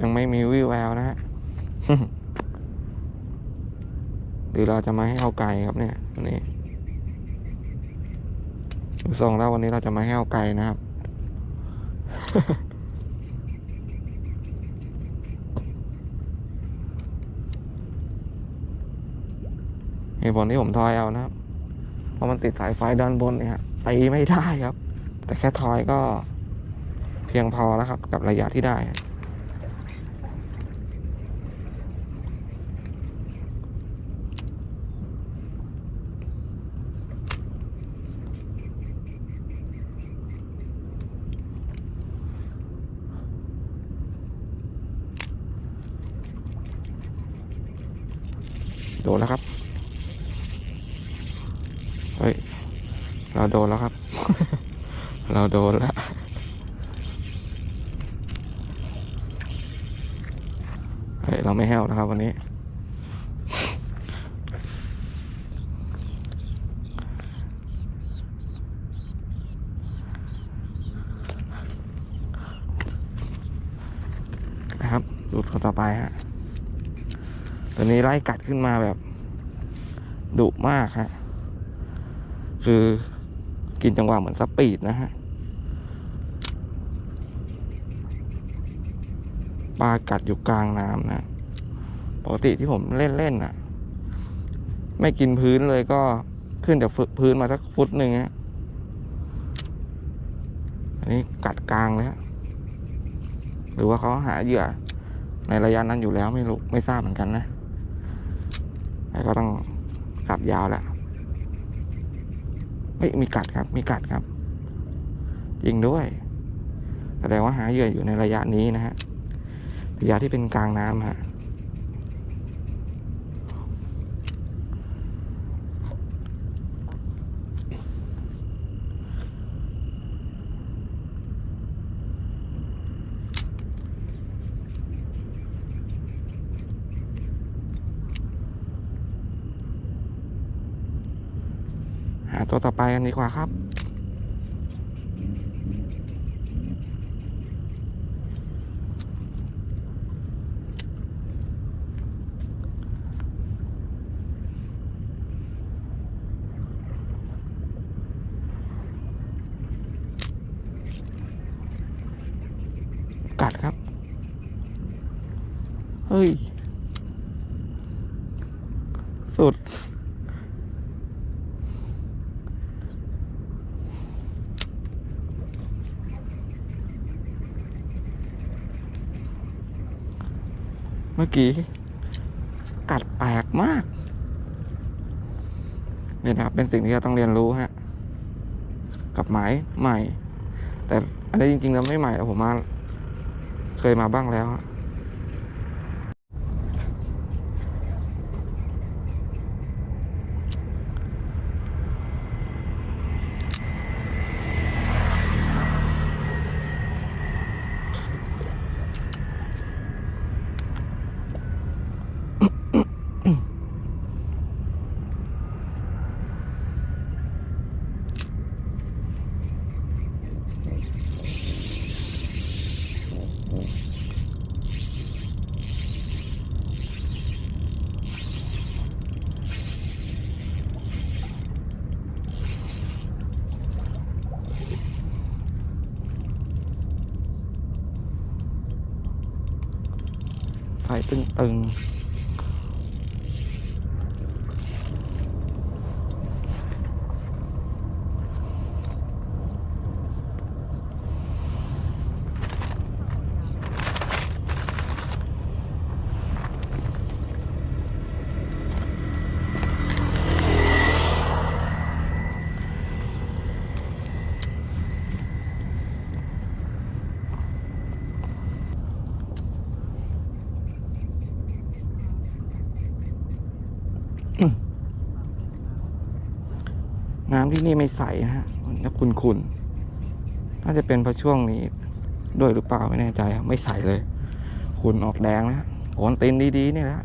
ยังไม่มีวิวแววนะฮะหรือเราจะมาให้เอาไก่ครับเนี่ยวันนี้ดูทรงแล้ววันนี้เราจะมาให้เอาไก่นะครับ เหตุผลที่ผมทอยเอานะครับ เพราะมันติดสายไฟด้านบนเนี่ยตีไม่ได้ครับ แต่แค่ทอยก็เพียงพอแล้วครับ กับระยะที่ได้ โดนแล้วครับ เฮ้ย เราโดนแล้วครับ เราโดนแล้วเฮ้ย เราไม่แห้วนะครับวันนี้ นะครับดูตัวต่อไปฮะ ตัวนี้ไล่กัดขึ้นมาแบบดุมากฮะ คือกินจังหวะเหมือนสปีดนะฮะ ปลากัดอยู่กลางน้ำนะ ปกติที่ผมเล่นเล่นน่ะ ไม่กินพื้นเลยก็ขึ้นจากพื้นมาสักฟุตหนึ่งฮะ อันนี้กัดกลางเลยฮะ หรือว่าเขาหาเหยื่อในระยะนั้นอยู่แล้วไม่รู้ไม่ทราบเหมือนกันนะ แล้วก็ต้องสับยาวแหละไม่มีกัดครับ มีกัดครับ ยิงด้วย แสดงว่าหาเหยื่ออยู่ในระยะนี้นะฮะ ระยะที่เป็นกลางน้ำฮะ หา ตัวต่อไปกันดีกว่าครับ กัดครับ เฮ้ย สุด กี้ กัดแปลกมาก เนี่ยนะครับ เป็นสิ่งที่เราต้องเรียนรู้ฮะ กับหมายใหม่ แต่อันนี้จริงๆแล้วไม่ใหม่แต่ผมมา เคยมาบ้างแล้วฮะ ใส่ตึง น้ำที่นี่ไม่ใสนะฮะนะคุณคุณน่าจะเป็นเพราะช่วงนี้ ด้วยหรือเปล่าไม่แน่ใจไม่ใสเลย คุณออกแดงนะฮะโอนตีนดีๆนี่แหละ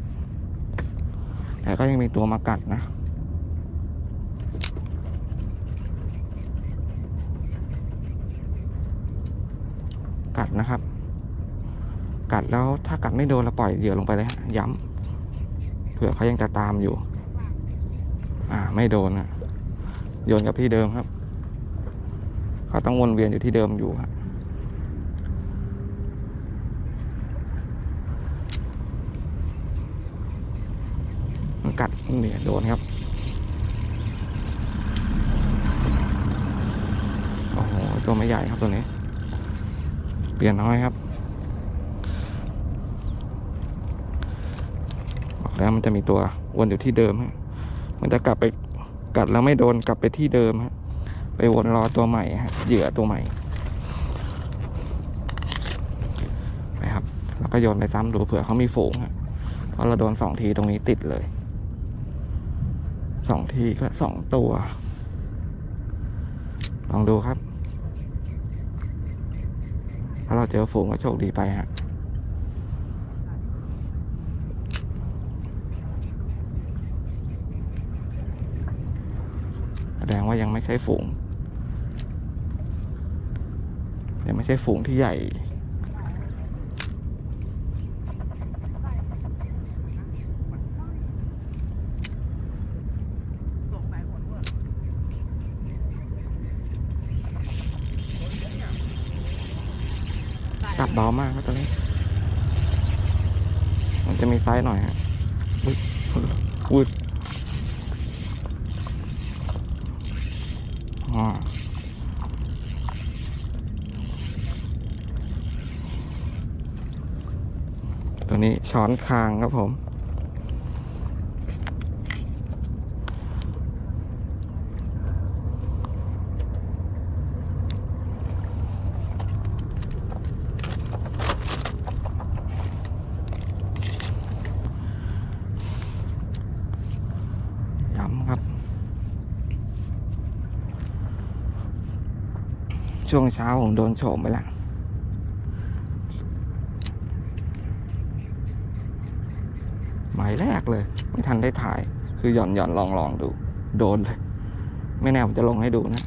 แต่ก็ยังมีตัวมากัดนะกัดนะครับ กัดแล้วถ้ากัดไม่โดนเราปล่อยเหยื่อลงไปเลยฮะย้ำเผื่อเขายังจะตามอยู่ อ่าไม่โดนอะ โยนกับที่เดิมครับเขาต้องวนเวียนอยู่ที่เดิมอยู่ฮะมันกัดเนี่ยโดนครับโอ้โหตัวไม่ใหญ่ครับตัวนี้ เปลี่ยนน้อยครับบอกแล้วมันจะมีตัววนอยู่ที่เดิมฮะมันจะกลับไป กัดแล้วไม่โดนกลับไปที่เดิมฮะไปวนรอตัวใหม่ฮะเหยื่อตัวใหม่ไปครับแล้วก็โยนไปซ้ำดูเผื่อเขามีฝูงฮะเพราะเราโดนสองทีตรงนี้ติดเลยสองทีก็สองตัว ลองดูครับ ถ้าเราเจอฝูงก็โชคดีไปฮะ ดงว่ายังไม่ใช่ฝูง ยังไม่ใช่ฝูงที่ใหญ่กัดเบามากครับตัวนี้ มันจะมีไซส์หน่อยฮะอุ้ยอ๋อตัวนี้ ช้อนคางครับผม ย้ำครับ ช่วงเช้าผมโดนโฉมไปแล้ว หมายแรกเลย ไม่ทันได้ถ่าย คือหย่อนหย่อนลองลองดู โดนเลย ไม่แน่ผมจะลงให้ดูนะ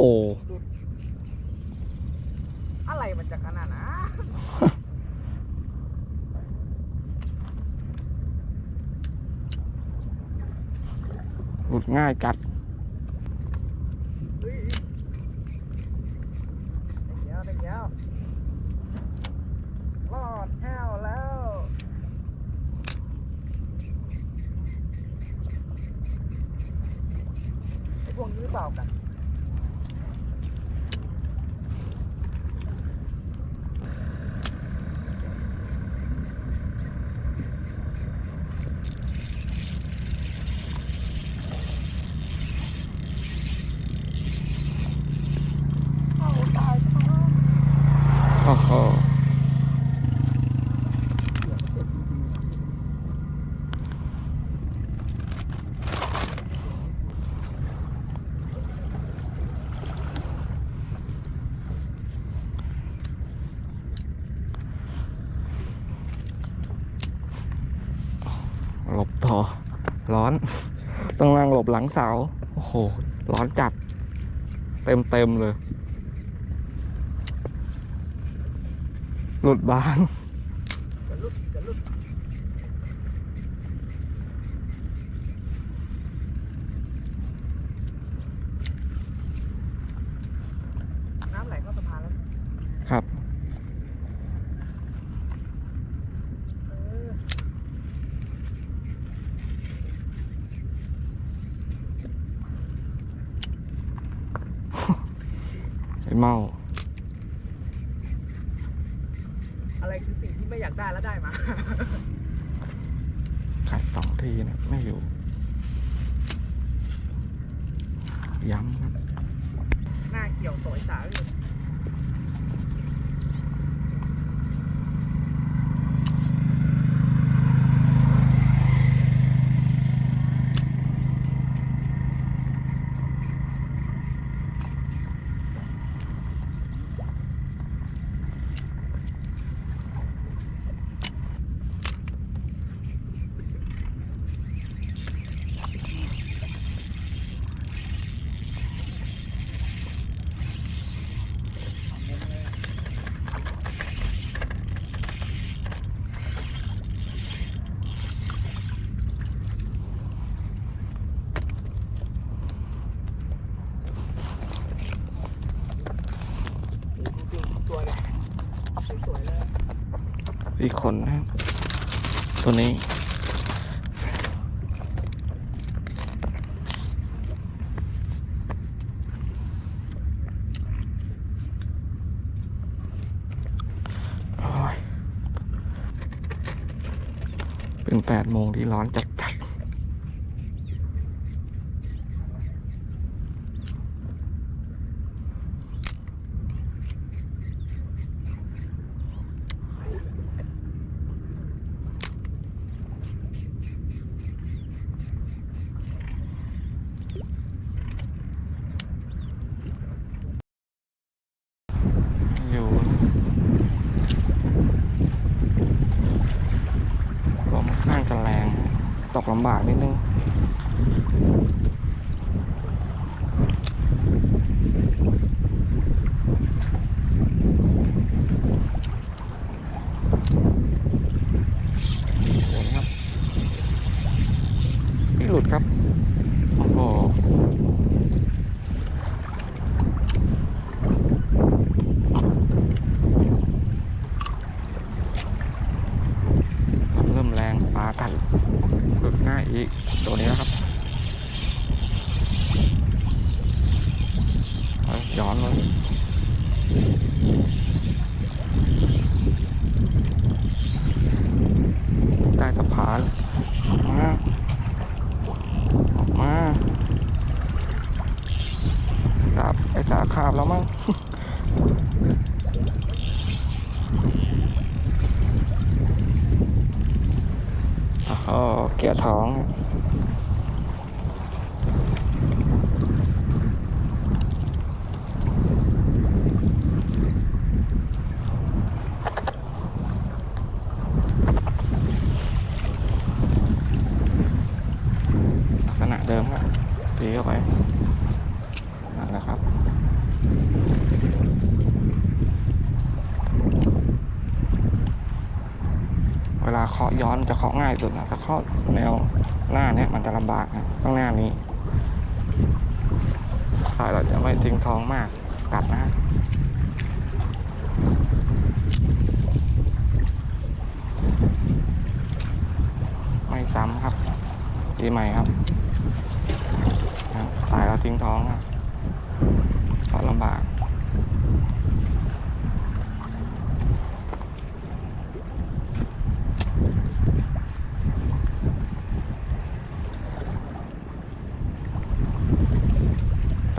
อ้โหอะไรมันจะขนาดนะหลุดง่ายกัด เฮ้ยเดี๋ยวเดี๋ยวรอดแห้วแล้ว ไอ้พวกนี้หรือเปล่ากัน เอาตายครับ โอ้โห หลบต่อ ร้อน ต้องนั่งหลบหลังเสา โอ้โห ร้อนจัด เต็มเต็มเลย หลุดบาน จะลุดจะลุดน้ำไหลเข้าสะพานแล้ว ครับ เมา อะไรคือสิ่งที่ไม่อยากได้แล้วได้มา ขัดสองทีนะไม่อยู่ ย้ำครับ หน้าเกี่ยวโสยสาอยู่ อีกคนนะครับตัวนี้ เป็นแปดโมงที่ร้อนจัดาเคาะย้อนจะเคาะง่ายสุดนะถ้าเคาะแนวหน้าเนี้ยมันจะลำบากนะต้องหน้านี้สายเราจะไม่ทิ้งท้องมากกัดนะไม่ซ้ำครับปีใหม่ครับสายเราทิ้งท้องนะเคาะลำบาก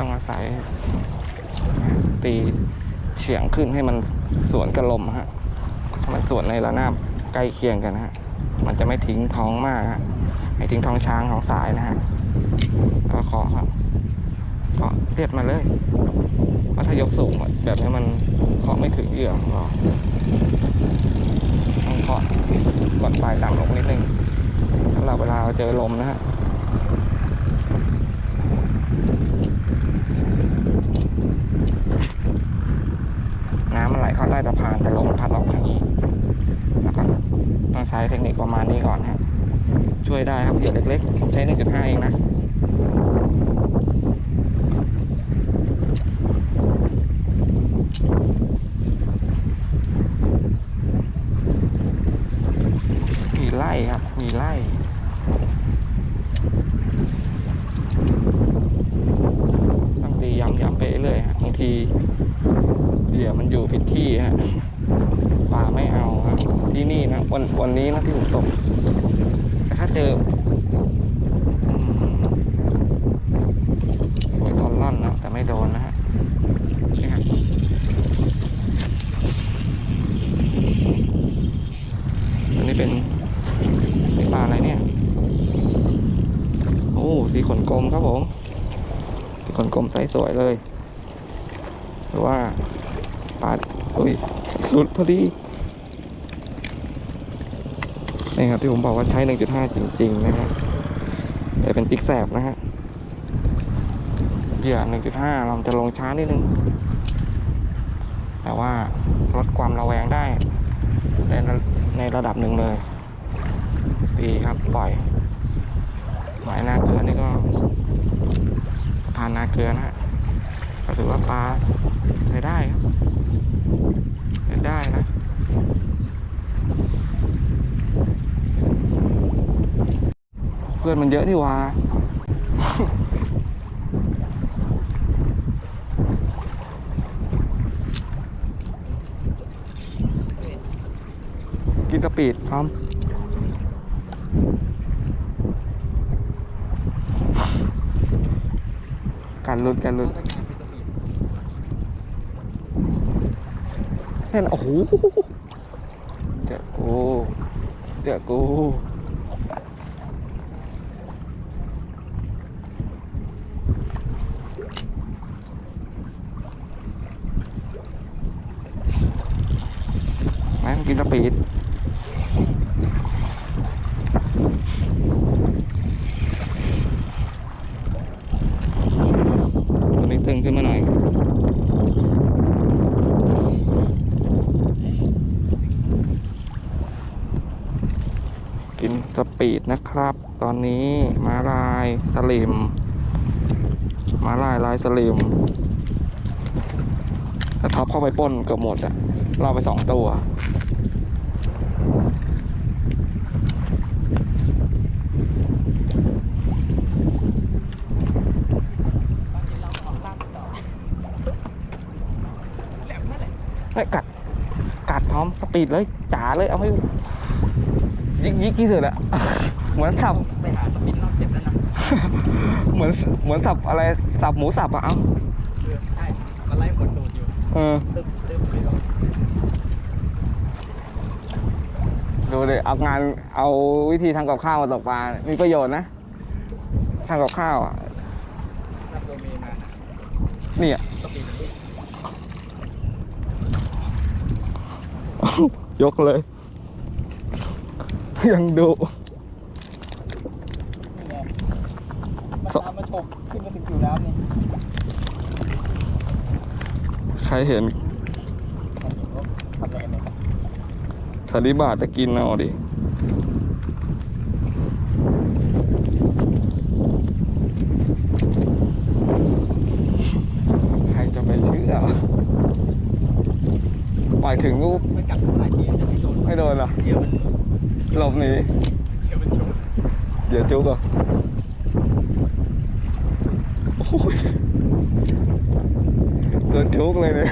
ต้องอาศัย ตีเฉียงขึ้นให้มันสวนกับลมฮะมันสวนในระนาบใกล้เคียงกันฮะ มันจะไม่ทิ้งท้องมากฮะไม่ทิ้งท้องช้างของสายนะฮะแล้วก็เคาะครับเคาะเลียดมาเลยเพราะถ้ายกสูงแบบนี้มันเคาะไม่ถึงเหยื่อของเราต้องเคาะกดปลายต่ำลงนิดนึงสำหรับเวลาเจอลมนะฮะ น้ำมันไหล เข้าใต้สะพานแต่ลมพัดออกทางนี้นะครับต้องใช้เทคนิคประมาณนี้ก่อนฮะช่วยได้ครับเหยื่อเล็กๆผมใช้ 1.5 เองนะ มีไล่ครับ มีไล่ ต้องตีย้ำๆไปเรื่อยๆฮะบางที ยวมันอยู่ผิดที่ฮะปลาไม่เอาครับที่นี่นะวันวันนี้นะที่ผมตก แต่ถ้าเจออืมโอ้ยตอนล่อนนะแต่ไม่โดนนะฮะนี่ฮะอันนี้เป็นเป็นปลาอะไรเนี่ย โอ้สีขนกลมครับผม สีขนกลมไซส์สวยเลยหรือว่าปลาอุ้ยหลุดพอดีนี่ครับที่ผมบอกว่าใช้ 1.5 จริง ๆ นะฮะแต่เป็นติ๊กแสบนะฮะเหยื่อ1.5 เราจะลงช้านิดนึง แต่ว่าลดความระแวงได้ในระในระดับหนึ่งเลยดีครับ ปล่อยหมายนาเกลือนี่ก็านนาเกลือนะฮะก็ถือว่าปลาใช้ได้ครับใช้ได้นะเพื่อนมันเยอะที่ว่ากินสปีดพร้อม การลุ้นการลุ้นเห็นโอ้โหเจอกูเจอกูแม่งกินสปีดตัวนี้ตึงขึ้นมาหน่อย กินสปีดนะครับ ตอนนี้มาลายสลิมมาลายลายสลิมถ้าท็อปเข้าไปป้นเกือบหมดอะเราไปสองตัวตอนนี้เราก็ออกลากต่อแหลมนั่นแหละเฮ้ยกัด กัดพร้อมสปีดเลยจ๋าเลยเอาให้ ยิกยิกที่สุดอะเหมือนสับไปหาสปินรอบเจ็บแล้วนะเหมือนเหมือนสับอะไรสับหมูสับอะเอ้าเออใช่มันไล่คนดูดอยู่เออตึ๊บตึ๊บไม่ลงดูเลยเอางานเอาวิธีทำกับข้าวมาตกปลามีประโยชน์นะทำกับข้าวอะรับตัวเมย์มาเนี่ยสปินตึ๊บยกเลย ยังดูนี่ไงมันตามมาฉกขึ้นมาถึงผิวน้ำนี่ใครเห็นมันเห็นว่าทำอะไรกันเนี่ยสลิบาทจะกินเอาดิ ใครจะไปเชื่อ ปล่อยถึงรูปมันกัดหลายทีจะไม่โดนไม่โดนเหรอเดี๋ยวมันหลบหนีเดี๋ยวมันชกเดี๋ยวจุกเหรอะโอ้ยโดนจุกเลยเนี่ย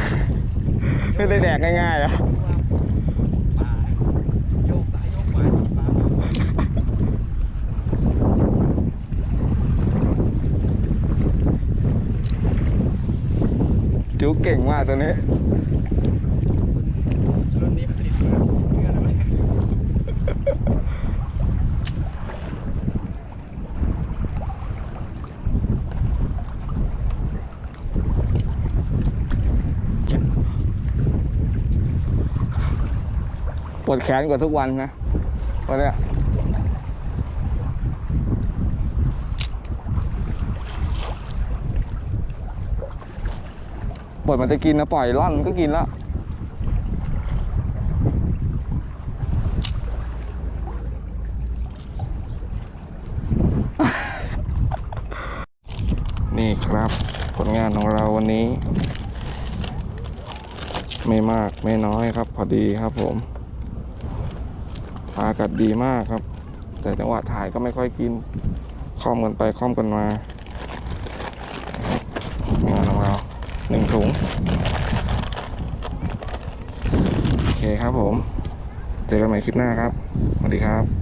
ไม่ได้แดกง่ายๆอะปลาโยกซ้ายโยกขวาทีปลาจุกเก่งมากตัวนี้ ปวดแขนกว่าทุกวันนะวันเนี้ปวดมันจะกินนะปล่อยร่อนมันก็กินแล้ว นี่ครับ ผลงานของเราวันนี้ ไม่มากไม่น้อยครับ พอดีครับผมปลากัดดีมากครับ แต่จังหวะถ่ายก็ไม่ค่อยกินคล่อมกันไปคล่อมกันมางานของเราหนึ่งถุงโอเคครับผม เจอกันใหม่คลิปหน้าครับ สวัสดีครับ